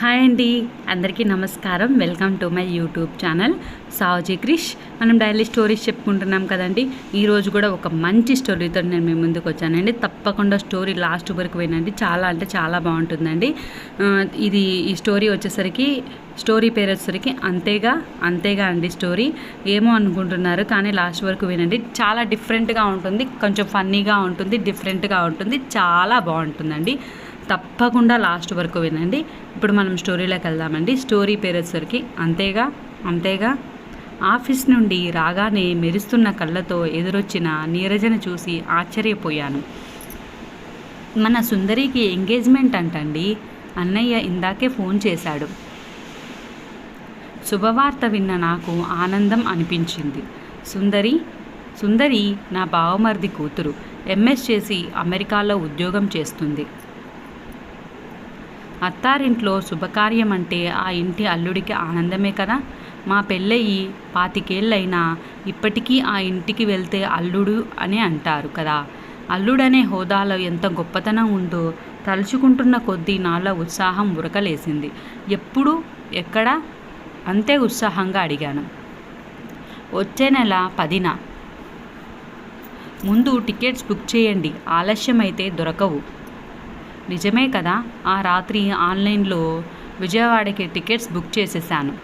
Hi అండి అందరికీ నమస్కారం. Welcome to my YouTube channel Savaji Krish. మనం డైలీ స్టోరీస్ చెప్పుకుంటున్నాం కదండి. ఈరోజు కూడా ఒక మంచి స్టోరీతో నేను మీ ముందుకు వచ్చానండి. తప్పకుండా స్టోరీ లాస్ట్ వరకు వినండి. చాలా అంటే చాలా బాగుంటుందండి. ఇది ఈ స్టోరీ వచ్చేసరికి స్టోరీ పేరు వచ్చేసరికి అంతేగా అంతేగా అండి స్టోరీ. ఏమో అనుకుంటున్నారు కానీ లాస్ట్ వరకు వినండి. చాలా డిఫరెంట్గా ఉంటుంది. కొంచెం ఫన్నీగా ఉంటుంది డిఫరెంట్గా ఉంటుంది. చాలా బాగుంటుందండి. తప్పకుండా లాస్ట్ వరకు వినండి. ఇప్పుడు మనం స్టోరీలోకి వెళ్దామండి. స్టోరీ పేరు వచ్చేసరికి అంతేగా అంతేగా. ఆఫీస్ నుండి రాగానే మెరుస్తున్న కళ్ళతో ఎదురొచ్చిన నీరజను చూసి ఆశ్చర్యపోయాను. మన సుందరికి ఎంగేజ్మెంట్ అంటండి. అన్నయ్య ఇందాకే ఫోన్ చేశాడు. శుభవార్త విన్న నాకు ఆనందం అనిపించింది. సుందరి సుందరి నా బావమరిది కూతురు. ఎంఎస్ చేసి అమెరికాలో ఉద్యోగం చేస్తుంది. అత్తారింట్లో శుభకార్యం అంటే ఆ ఇంటి అల్లుడికి ఆనందమే కదా? మా పెళ్ళయి పాతికేళ్ళైనా ఇప్పటికీ ఆ ఇంటికి వెళ్తే అల్లుడు అని అంటారు కదా. అల్లుడనే హోదాలో ఎంత గొప్పతనం ఉందో తలుచుకుంటున్న కొద్దీ నాలో ఉత్సాహం ఉరకలేసింది. ఎప్పుడు? ఎక్కడ? అంతే ఉత్సాహంగా అడిగాను. వచ్చే నెల పదిన. ముందు టికెట్స్ బుక్ చేయండి. ఆలస్యమైతే దొరకవు. నిజమే కదా ఆ రాత్రి ఆన్లైన్లో విజయవాడకి టికెట్స్ బుక్ చేసేసాను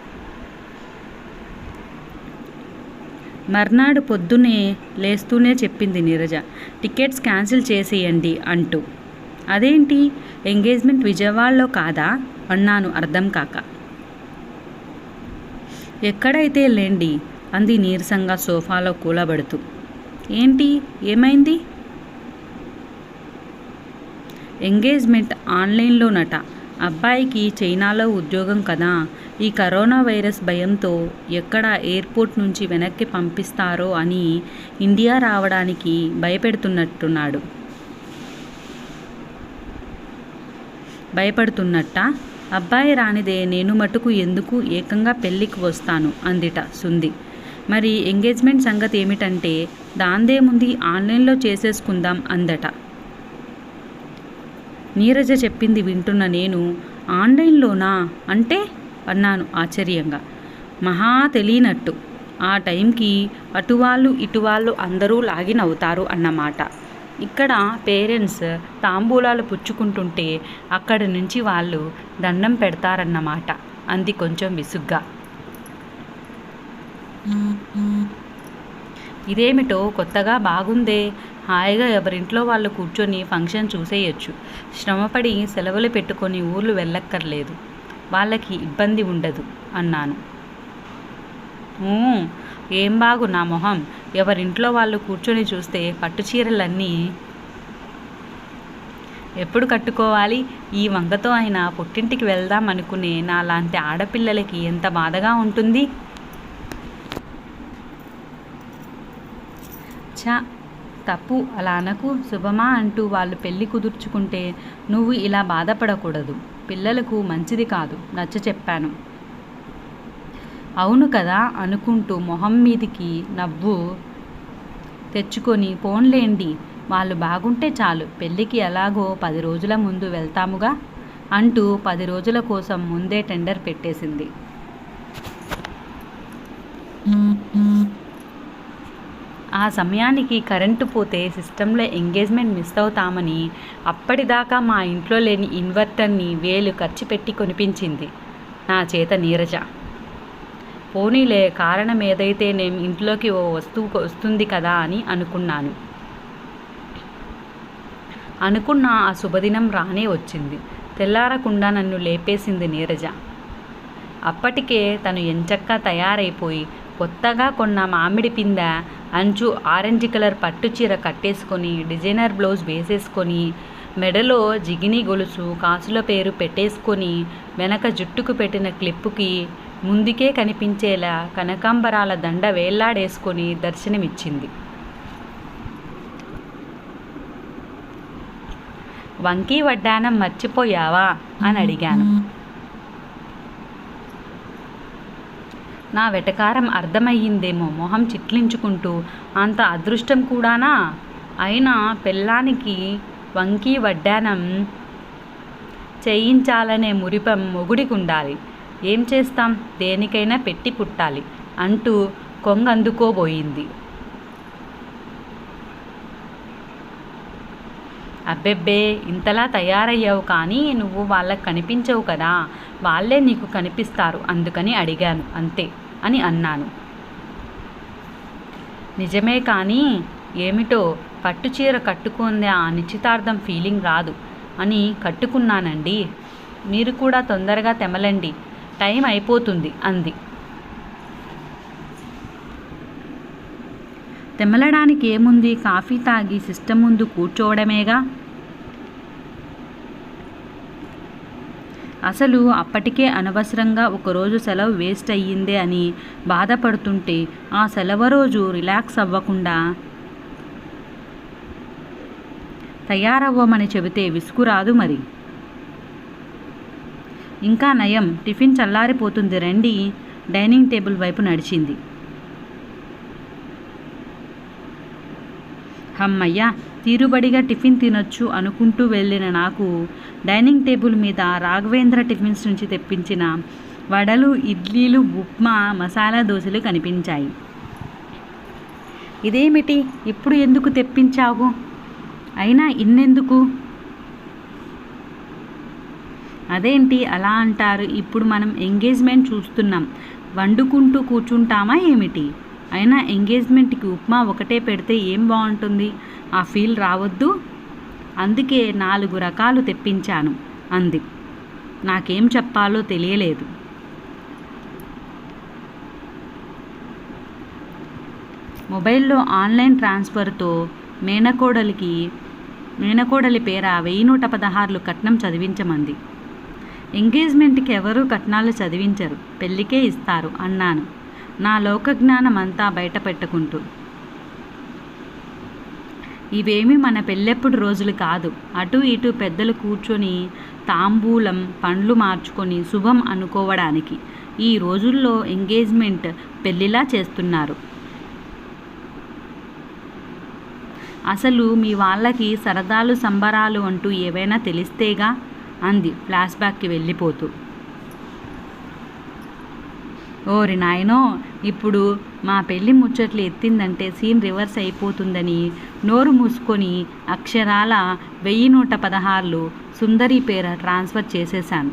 మర్నాడు పొద్దునే లేస్తూనే చెప్పింది నీరజ టికెట్స్ క్యాన్సిల్ చేసేయండి అంటూ. అదేంటి ఎంగేజ్మెంట్ విజయవాడలో కాదా? అన్నాను అర్థం కాక. ఎక్కడైతే లేండి అంది నీరసంగా సోఫాలో కూలబడుతూ. ఏంటి ఏమైంది? ఎంగేజ్మెంట్ ఆన్లైన్లోనట. అబ్బాయికి చైనాలో ఉద్యోగం కదా. ఈ కరోనా వైరస్ భయంతో ఎక్కడ ఎయిర్పోర్ట్ నుంచి వెనక్కి పంపిస్తారో అని ఇండియా రావడానికి భయపెడుతున్నట్టున్నాడు. భయపడుతున్నట్ట? అబ్బాయి రానిదే నేను మటుకు ఎందుకు ఏకంగా పెళ్ళికి వస్తాను? అందిట సుంది. మరి ఎంగేజ్మెంట్ సంగతి ఏమిటంటే దాందేముంది ఆన్లైన్లో చేసేసుకుందాం అందట. నీరజ చెప్పింది వింటున్న నేను ఆన్లైన్లోనా? అంటే అన్నాను ఆశ్చర్యంగా. మహా తెలియనట్టు. ఆ టైంకి అటువాళ్ళు ఇటువాళ్ళు అందరూ లాగిన్ అవుతారు అన్నమాట ఇక్కడ పేరెంట్స్ తాంబూలాలు పుచ్చుకుంటుంటే అక్కడి నుంచి వాళ్ళు దండం పెడతారన్నమాట అంది కొంచెం విసుగ్గా. ఇదేమిటో కొత్తగా బాగుందే. హాయిగా ఎవరింట్లో వాళ్ళు కూర్చొని ఫంక్షన్ చూసేయచ్చు. శ్రమపడి సెలవులు పెట్టుకొని ఊర్లు వెళ్ళక్కర్లేదు. వాళ్ళకి ఇబ్బంది ఉండదు అన్నాను. ఏం బాగు నా మొహం. ఎవరింట్లో వాళ్ళు కూర్చొని చూస్తే పట్టు చీరలన్నీ ఎప్పుడు కట్టుకోవాలి? ఈ వంగతో అయినా పుట్టింటికి వెళ్దాం అనుకునే నా లాంటి ఆడపిల్లలకి ఎంత బాధగా ఉంటుంది? ఛా తప్పు అలా అనకు శుభమా అంటూ వాళ్ళు పెళ్ళి కుదుర్చుకుంటే నువ్వు ఇలా బాధపడకూడదు. పిల్లలకు మంచిది కాదు నచ్చ చెప్పాను. అవును కదా అనుకుంటూ మొహం మీదికి నవ్వు తెచ్చుకొని పోన్లేండి వాళ్ళు బాగుంటే చాలు పెళ్ళికి ఎలాగో పది రోజుల ముందు వెళ్తాముగా అంటూ పది రోజుల కోసం ముందే టెండర్ పెట్టేసింది. ఆ సమయానికి కరెంటు పోతే సిస్టంలో ఎంగేజ్మెంట్ మిస్ అవుతామని అప్పటిదాకా మా ఇంట్లో లేని ఇన్వర్టర్ని వేలు ఖర్చు పెట్టి కొనిపించింది. నా చేత నీరజ. పోనీలే కారణం ఏదైతే నేను ఇంట్లోకి ఓ వస్తువు వస్తుంది కదా అని అనుకున్నాను. అనుకున్న ఆ శుభదినం రానే వచ్చింది. తెల్లారకుండా నన్ను లేపేసింది నీరజ. అప్పటికే తను ఎంచక్కా తయారైపోయి కొత్తగా కొన్న మామిడి పింద అంచు ఆరెంజ్ కలర్ పట్టు చీర కట్టేసుకొని డిజైనర్ బ్లౌజ్ వేసేసుకొని మెడలో జిగిని గొలుసు కాసుల పేరు పెట్టేసుకొని వెనక జుట్టుకు పెట్టిన క్లిప్పుకి ముందుకే కనిపించేలా కనకాంబరాల దండ వేళ్ళాడేసుకొని దర్శనమిచ్చింది. వంకీ వడ్డానం మర్చిపోయావా? అని అడిగాను నా వెటకారం అర్థమయ్యిందేమో మొహం చిట్లించుకుంటూ. అంత అదృష్టం కూడానా? అయినా పెళ్ళానికి వంకీ వడ్డానం చేయించాలనే మురిపం మొగుడికి ఉండాలి ఏం చేస్తాం? దేనికైనా పెట్టి పుట్టాలి అంటూ కొంగందుకోబోయింది. అబ్బెబ్బే ఇంతలా తయారయ్యావు కానీ నువ్వు వాళ్ళకి కనిపించవు కదా. వాళ్ళే నీకు కనిపిస్తారు అందుకని అడిగాను అంతే. అని అన్నాను. నిజమే కానీ ఏమిటో పట్టుచీర కట్టుకుందే ఆ నిశ్చితార్థం ఫీలింగ్ రాదు అని కట్టుకున్నానండి. మీరు కూడా తొందరగా తెమలండి. టైం అయిపోతుంది అంది. తెమలడానికి ఏముంది? కాఫీ తాగి సిస్టమ్ ముందు కూర్చోవడమేగా? అసలు అప్పటికే అనవసరంగా ఒకరోజు సెలవు వేస్ట్ అయ్యిందే అని బాధపడుతుంటే ఆ సెలవు రోజు రిలాక్స్ అవ్వకుండా తయారవ్వమని చెబితే విసుగురాదు మరి. ఇంకా నయం టిఫిన్ చల్లారిపోతుంది రండి. డైనింగ్ టేబుల్ వైపు నడిచింది. హమ్మయ్య తీరుబడిగా టిఫిన్ తినొచ్చు అనుకుంటూ వెళ్ళిన నాకు డైనింగ్ టేబుల్ మీద రాఘవేంద్ర టిఫిన్స్ నుంచి తెప్పించిన వడలు ఇడ్లీలు ఉప్మా మసాలా దోశలు కనిపించాయి. ఇదేమిటి? ఇప్పుడు ఎందుకు తెప్పించావు? అయినా ఇన్నెందుకు? అదేంటి అలా అంటారు? ఇప్పుడు మనం ఎంగేజ్మెంట్ చూస్తున్నాం. వండుకుంటూ కూర్చుంటామా ఏమిటి? అయినా ఎంగేజ్మెంట్కి ఉప్మా ఒకటే పెడితే ఏం బాగుంటుంది? ఆ ఫీల్ రావద్దు. అందుకే నాలుగు రకాలు తెప్పించాను అంది. నాకేం చెప్పాలో తెలియలేదు. మొబైల్లో ఆన్లైన్ ట్రాన్స్ఫర్తో మేనకోడలికి మేనకోడలి పేర వెయ్యి నూట పదహారులు కట్నం చదివించమంది. ఎంగేజ్మెంట్కి ఎవరూ కట్నాలు చదివించరు. పెళ్ళికే ఇస్తారు అన్నాను. నా లోకజ్ఞానం అంతా బయట పెట్టుకుంటూ ఇవేమి మన పెళ్ళెప్పుడు రోజులు కాదు. అటు ఇటు పెద్దలు కూర్చొని తాంబూలం పండ్లు మార్చుకొని శుభం అనుకోవడానికి ఈ రోజుల్లో ఎంగేజ్మెంట్ పెళ్ళిలా చేస్తున్నారు. అసలు మీ వాళ్ళకి సరదాలు సంబరాలు అంటూ ఏవైనా తెలిస్తేగా? అంది ఫ్లాష్ బ్యాక్కి వెళ్ళిపోతూ. ఓరి నాయనో ఇప్పుడు మా పెళ్ళి ముచ్చట్లు ఎత్తిందంటే సీన్ రివర్స్ అయిపోతుందని నోరు మూసుకొని అక్షరాల వెయ్యి నూట పదహారులు సుందరి పేర ట్రాన్స్ఫర్ చేసేశాను.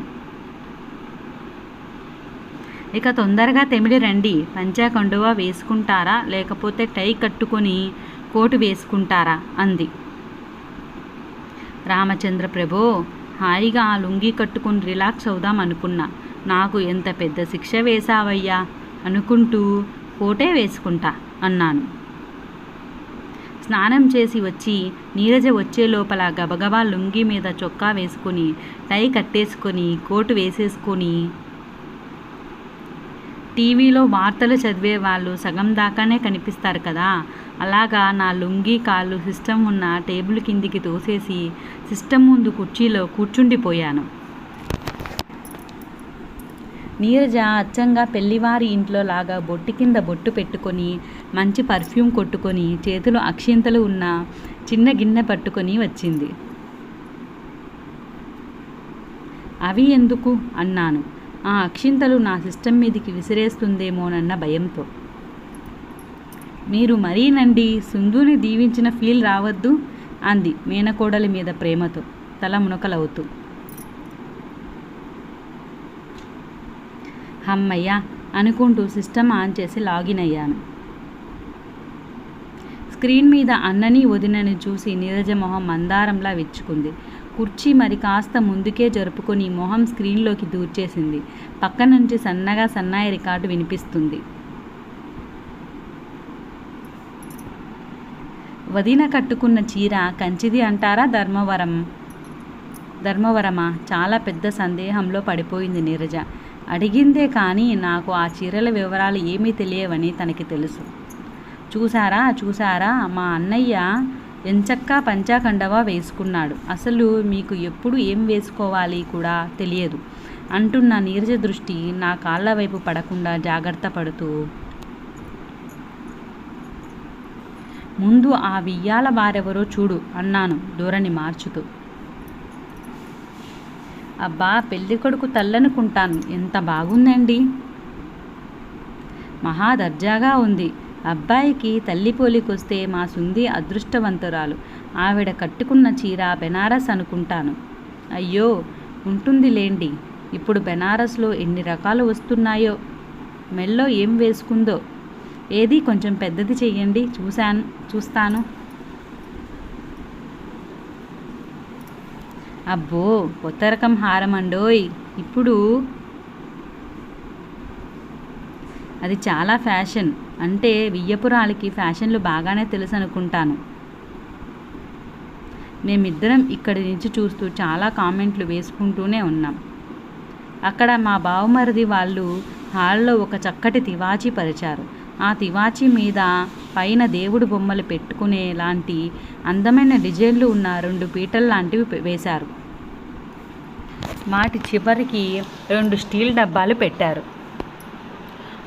ఇక తొందరగా తెమిడి రండి. పంచా కండువా వేసుకుంటారా? లేకపోతే టై కట్టుకొని కోటు వేసుకుంటారా? అంది. రామచంద్ర ప్రభో హాయిగా ఆ లుంగీ కట్టుకుని రిలాక్స్ అవుదాం అనుకున్నా. నాకు ఎంత పెద్ద శిక్ష వేశావయ్యా? అనుకుంటూ కోటే వేసుకుంటా అన్నాను. స్నానం చేసి వచ్చి నీరజ వచ్చే లోపల గబగబా లుంగీ మీద చొక్కా వేసుకొని టై కట్టేసుకొని కోటు వేసేసుకొని టీవీలో వార్తలు చదివే వాళ్ళు సగం దాకానే కనిపిస్తారు కదా? అలాగా నా లుంగీ కాళ్ళు సిస్టమ్ ఉన్న టేబుల్ కిందికి తోసేసి సిస్టమ్ ముందు కుర్చీలో కూర్చుండిపోయాను. నీరజ అచ్చంగా పెళ్ళివారి ఇంట్లో లాగా బొట్టు కింద బొట్టు పెట్టుకొని మంచి పర్ఫ్యూమ్ కొట్టుకొని చేతిలో అక్షింతలు ఉన్న చిన్న గిన్నె పట్టుకొని వచ్చింది. అవి ఎందుకు? అన్నాను. ఆ అక్షింతలు నా సిస్టమ్ మీదికి విసిరేస్తుందేమోనన్న భయంతో. మీరు మరీనండి సుందుని దీవించిన ఫీల్ రావద్దు అంది మేనకోడలి మీద ప్రేమతో తల మునకలవుతూ. హమ్మయ్య అనుకుంటూ సిస్టమ్ ఆన్ చేసి లాగిన్ అయ్యాను. స్క్రీన్ మీద అన్నని వదినని చూసి నీరజ మొహం మందారంలా విచ్చుకుంది. కుర్చీ మరి కాస్త ముందుకే జరుపుకొని మొహం స్క్రీన్లోకి దూర్చేసింది. పక్క నుంచి సన్నగా సన్నాయి రికార్డు వినిపిస్తుంది. వదిన కట్టుకున్న చీర కంచిది అంటారా ధర్మవరం? ధర్మవరమా? చాలా పెద్ద సందేహంలో పడిపోయింది నీరజ. అడిగిందే కానీ నాకు ఆ చీరల వివరాలు ఏమీ తెలియవని తనకి తెలుసు. చూసారా చూసారా మా అన్నయ్య ఎంచక్కా పంచాకండవా వేసుకున్నాడు. అసలు మీకు ఎప్పుడు ఏం వేసుకోవాలి కూడా తెలియదు. అంటున్న నీరజ దృష్టి నా కాళ్ళ వైపు పడకుండా జాగ్రత్త పడుతూ ముందు ఆ వియ్యాల వారెవరో చూడు అన్నాను ధోరణి మార్చుతూ. అబ్బా పెళ్ళి కొడుకు తల్లనుకుంటాను. ఎంత బాగుందండి. మహా దర్జాగా ఉంది. అబ్బాయికి తల్లి పోలికొస్తే మా సుంది అదృష్టవంతురాలు. ఆవిడ కట్టుకున్న చీర బెనారస్ అనుకుంటాను. అయ్యో ఉంటుంది లేండి ఇప్పుడు బెనారస్లో ఎన్ని రకాలు వస్తున్నాయో. మెల్లో ఏం వేసుకుందో. ఏది కొంచెం పెద్దది చెయ్యండి. చూశాను చూస్తాను. అబ్బో కొత్త రకం హారం అండోయ్ ఇప్పుడు అది చాలా ఫ్యాషన్. అంటే వియ్యపురాలకి ఫ్యాషన్లు బాగానే తెలుసు అనుకుంటాను మేమిద్దరం ఇక్కడి నుంచి చూస్తూ చాలా కామెంట్లు వేసుకుంటూనే ఉన్నాం. అక్కడ మా బావమరిది వాళ్ళు హాల్లో ఒక చక్కటి తివాచీ పరిచారు. ఆ తివాచీ మీద పైన దేవుడు బొమ్మలు పెట్టుకునే లాంటి అందమైన డిజైన్లు ఉన్న రెండు పీటలు లాంటివి వేశారు. వాటి చివరికి రెండు స్టీల్ డబ్బాలు పెట్టారు.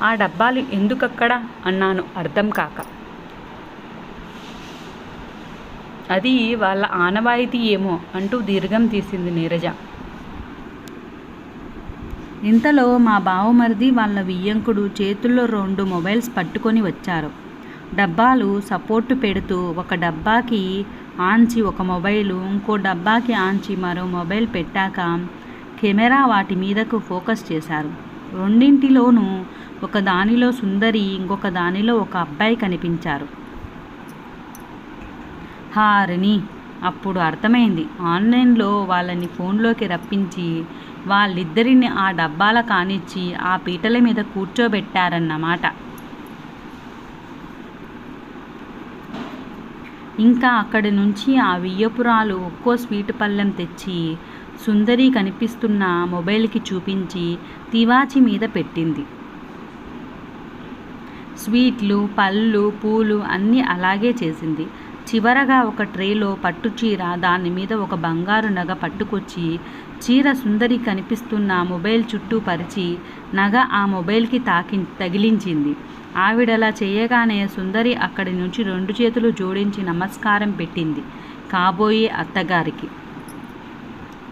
ఆ డబ్బాలు ఎందుకక్కడ? అన్నాను అర్థం కాక. అది వాళ్ళ ఆనవాయితీ ఏమో అంటూ దీర్ఘం తీసింది నీరజ. ఇంతలో మా బావమరిది వాళ్ళ వియ్యంకుడు చేతుల్లో రెండు మొబైల్స్ పట్టుకొని వచ్చారు. డబ్బాలు సపోర్టు పెడుతూ ఒక డబ్బాకి ఆంచి ఒక మొబైలు ఇంకో డబ్బాకి ఆంచి మరో మొబైల్ పెట్టాక కెమెరా వాటి మీదకు ఫోకస్ చేశారు. రెండింటిలోనూ ఒక దానిలో సుందరి ఇంకొక దానిలో ఒక అబ్బాయి కనిపించారు. హారిని అప్పుడు అర్థమైంది. ఆన్లైన్లో వాళ్ళని ఫోన్లోకి రప్పించి వాళ్ళిద్దరిని ఆ డబ్బాల కానిచ్చి ఆ పీటల మీద కూర్చోబెట్టారన్నమాట. ఇంకా అక్కడి నుంచి ఆ వియ్యపురాలు ఒక్కో స్వీట్ పళ్ళెం తెచ్చి సుందరి కనిపిస్తున్న మొబైల్కి చూపించి తివాచి మీద పెట్టింది. స్వీట్లు పళ్ళు పూలు అన్నీ అలాగే చేసింది. చివరగా ఒక ట్రేలో పట్టు చీర దాని మీద ఒక బంగారు నగ పట్టుకొచ్చి చీర సుందరి కనిపిస్తున్న మొబైల్ చుట్టూ పరిచి నగ ఆ మొబైల్కి తాకి తగిలించింది. ఆవిడలా చేయగానే సుందరి అక్కడి నుంచి రెండు చేతులు జోడించి నమస్కారం పెట్టింది. కాబోయే అత్తగారికి.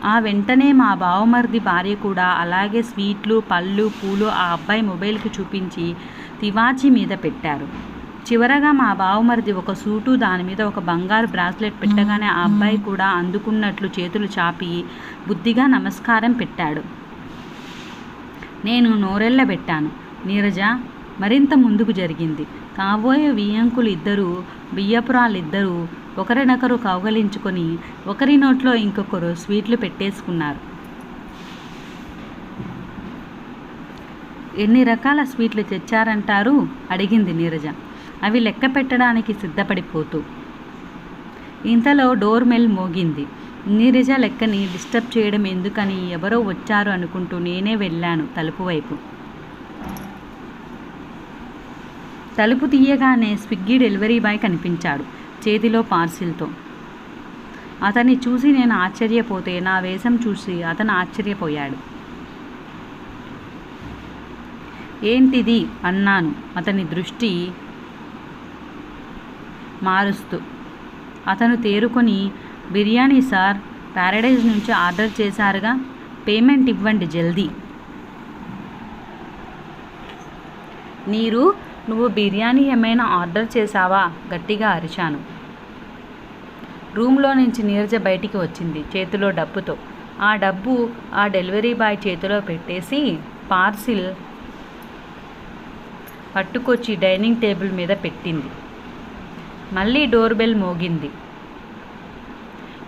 ఆ వెంటనే మా బావమరిది భార్య కూడా అలాగే స్వీట్లు పళ్ళు పూలు ఆ అబ్బాయి మొబైల్కి చూపించి తివాచి మీద పెట్టారు. చివరగా మా బావమరిది ఒక సూటు దాని మీద ఒక బంగారు బ్రాస్లెట్ పెట్టగానే ఆ అబ్బాయి కూడా అందుకున్నట్లు చేతులు చాపి బుద్ధిగా నమస్కారం పెట్టాడు. నేను నోరెళ్ళబెట్టాను. నీరజ మరింత ముందుకు జరిగింది. కాబోయే వియ్యంకులు ఇద్దరు బియ్యపురాలిద్దరూ ఒకరినొకరు కౌగలించుకొని ఒకరి నోట్లో ఇంకొకరు స్వీట్లు పెట్టేసుకున్నారు. ఎన్ని రకాల స్వీట్లు తెచ్చారంటారు? అడిగింది నీరజ. అవి లెక్క పెట్టడానికి సిద్ధపడిపోతూ. ఇంతలో డోర్ మెల్ మోగింది. నీరజ లెక్కని డిస్టర్బ్ చేయడం ఎందుకని ఎవరో వచ్చారు అనుకుంటూ నేనే వెళ్ళాను తలుపు వైపు. తలుపు తీయగానే స్విగ్గీ డెలివరీ బాయ్ కనిపించాడు చేతిలో పార్సిల్తో. అతన్ని చూసి నేను ఆశ్చర్యపోతే నా వేషం చూసి అతను ఆశ్చర్యపోయాడు. ఏంటిది? అన్నాను. అతని దృష్టి మారుస్తూ. అతను తేరుకొని బిర్యానీ సార్ ప్యారడైజ్ నుంచి ఆర్డర్ చేశారుగా పేమెంట్ ఇవ్వండి జల్దీ. నీరు నువ్వు బిర్యానీ ఏమైనా ఆర్డర్ చేశావా? గట్టిగా అరిచాను. రూమ్లో నుంచి నీరజ బయటికి వచ్చింది చేతిలో డబ్బుతో. ఆ డబ్బు ఆ డెలివరీ బాయ్ చేతిలో పెట్టేసి పార్సిల్ పట్టుకొచ్చి డైనింగ్ టేబుల్ మీద పెట్టింది. మళ్ళీ డోర్ బెల్ మోగింది.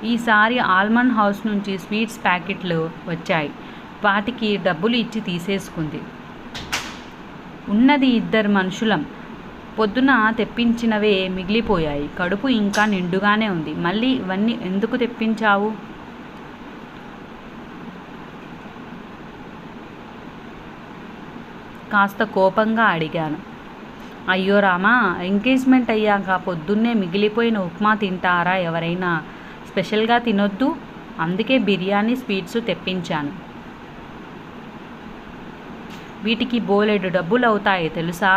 ఈసారి ఆల్మండ్ హౌస్ నుంచి స్వీట్స్ ప్యాకెట్లు వచ్చాయి. వాటికి డబ్బులు ఇచ్చి తీసేసుకుంది. ఉన్నది ఇద్దరు మనుషులం. పొద్దున తెప్పించినవే మిగిలిపోయాయి. కడుపు ఇంకా నిండుగానే ఉంది. మళ్ళీ ఇవన్నీ ఎందుకు తెప్పించావు? కాస్త కోపంగా అడిగాను. అయ్యో రామా ఎంగేజ్మెంట్ అయ్యాక పొద్దున్నే మిగిలిపోయిన ఉప్మా తింటారా ఎవరైనా? స్పెషల్గా తినొద్దు. అందుకే బిర్యానీ స్వీట్స్ తెప్పించాను. వీటికి బోలెడు డబ్బులు అవుతాయి తెలుసా?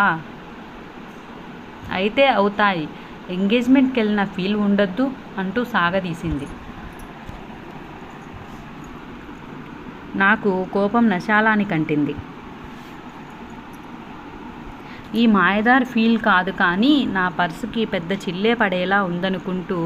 అయితే అవుతాయి. ఎంగేజ్మెంట్కి వెళ్ళిన ఫీల్ ఉండొద్దు అంటూ సాగదీసింది. నాకు కోపం నశాలాని కంటింది. ఈ మాయదార్ ఫీల్ కాదు కానీ నా పర్సుకి పెద్ద చిల్లే పడేలా ఉందనుకుంటూ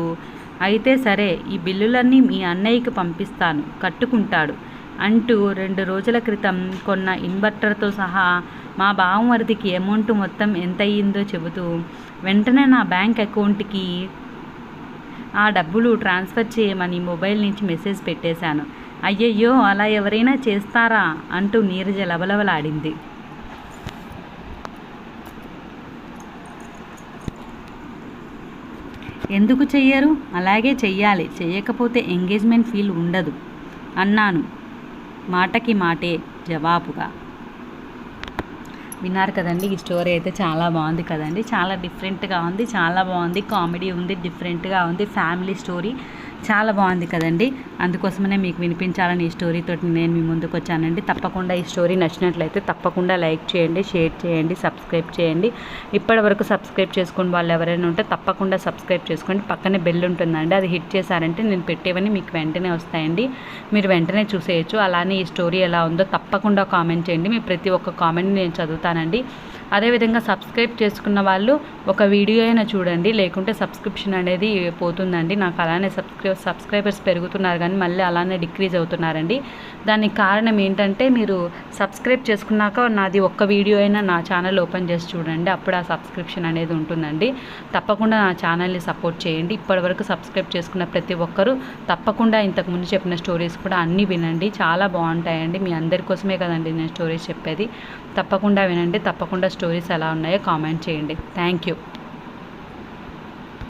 అయితే సరే ఈ బిల్లులన్నీ మీ అన్నయ్యకి పంపిస్తాను కట్టుకుంటాడు. అంటూ రెండు రోజుల క్రితం కొన్న ఇన్వర్టర్తో సహా మా బావమరిదికి అమౌంట్ మొత్తం ఎంత అయ్యిందో చెబుతూ వెంటనే నా బ్యాంక్ అకౌంట్కి ఆ డబ్బులు ట్రాన్స్ఫర్ చేయమని మొబైల్ నుంచి మెసేజ్ పెట్టేశాను. అయ్యయ్యో అలా ఎవరైనా చేస్తారా? అంటూ నీరజ లబలబలాడింది ఎందుకు చెయ్యరు? అలాగే చెయ్యాలి. చేయకపోతే ఎంగేజ్మెంట్ ఫీల్ ఉండదు అన్నాను. మాటకి మాటే జవాబుగా. విన్నారు కదండి ఈ స్టోరీ అయితే చాలా బాగుంది కదండి. చాలా డిఫరెంట్గా ఉంది చాలా బాగుంది. కామెడీ ఉంది డిఫరెంట్గా ఉంది. Family story. చాలా బాగుంది కదండి. అందుకోసమనే మీకు వినిపించాలని ఈ స్టోరీతో నేను మీ ముందుకు వచ్చానండి. తప్పకుండా ఈ స్టోరీ నచ్చినట్లయితే తప్పకుండా లైక్ చేయండి షేర్ చేయండి సబ్స్క్రైబ్ చేయండి. ఇప్పటి వరకు సబ్స్క్రైబ్ చేసుకుని వాళ్ళు ఎవరైనా ఉంటే తప్పకుండా సబ్స్క్రైబ్ చేసుకోండి. పక్కనే బెల్ ఉంటుందండి. అది హిట్ చేశారంటే నేను పెట్టేవన్నీ మీకు వెంటనే వస్తాయండి. మీరు వెంటనే చూసేయచ్చు. అలానే ఈ స్టోరీ ఎలా ఉందో తప్పకుండా కామెంట్ చేయండి. మీ ప్రతి ఒక్క కామెంట్ నేను చదువుతానండి. అదేవిధంగా సబ్స్క్రైబ్ చేసుకున్న వాళ్ళు ఒక వీడియో అయినా చూడండి. లేకుంటే సబ్స్క్రిప్షన్ అనేది పోతుందండి. నాకు అలానే సబ్స్క్రై సబ్స్క్రైబర్స్ పెరుగుతున్నారు కానీ మళ్ళీ అలానే డిక్రీజ్ అవుతున్నారండి. దానికి కారణం ఏంటంటే మీరు సబ్స్క్రైబ్ చేసుకున్నాక నాది ఒక్క వీడియో అయినా నా ఛానల్ ఓపెన్ చేసి చూడండి. అప్పుడు ఆ సబ్స్క్రిప్షన్ అనేది ఉంటుందండి. తప్పకుండా నా ఛానల్ని సపోర్ట్ చేయండి. ఇప్పటివరకు సబ్స్క్రైబ్ చేసుకున్న ప్రతి ఒక్కరూ తప్పకుండా ఇంతకు ముందు చెప్పిన స్టోరీస్ కూడా అన్నీ వినండి. చాలా బాగుంటాయండి. మీ అందరి కోసమే కదండి నేను స్టోరీస్ చెప్పేది. తప్పకుండా వినండి తప్పకుండా స్టోరీస్ ఎలా ఉన్నాయో కామెంట్ చేయండి. Thank you.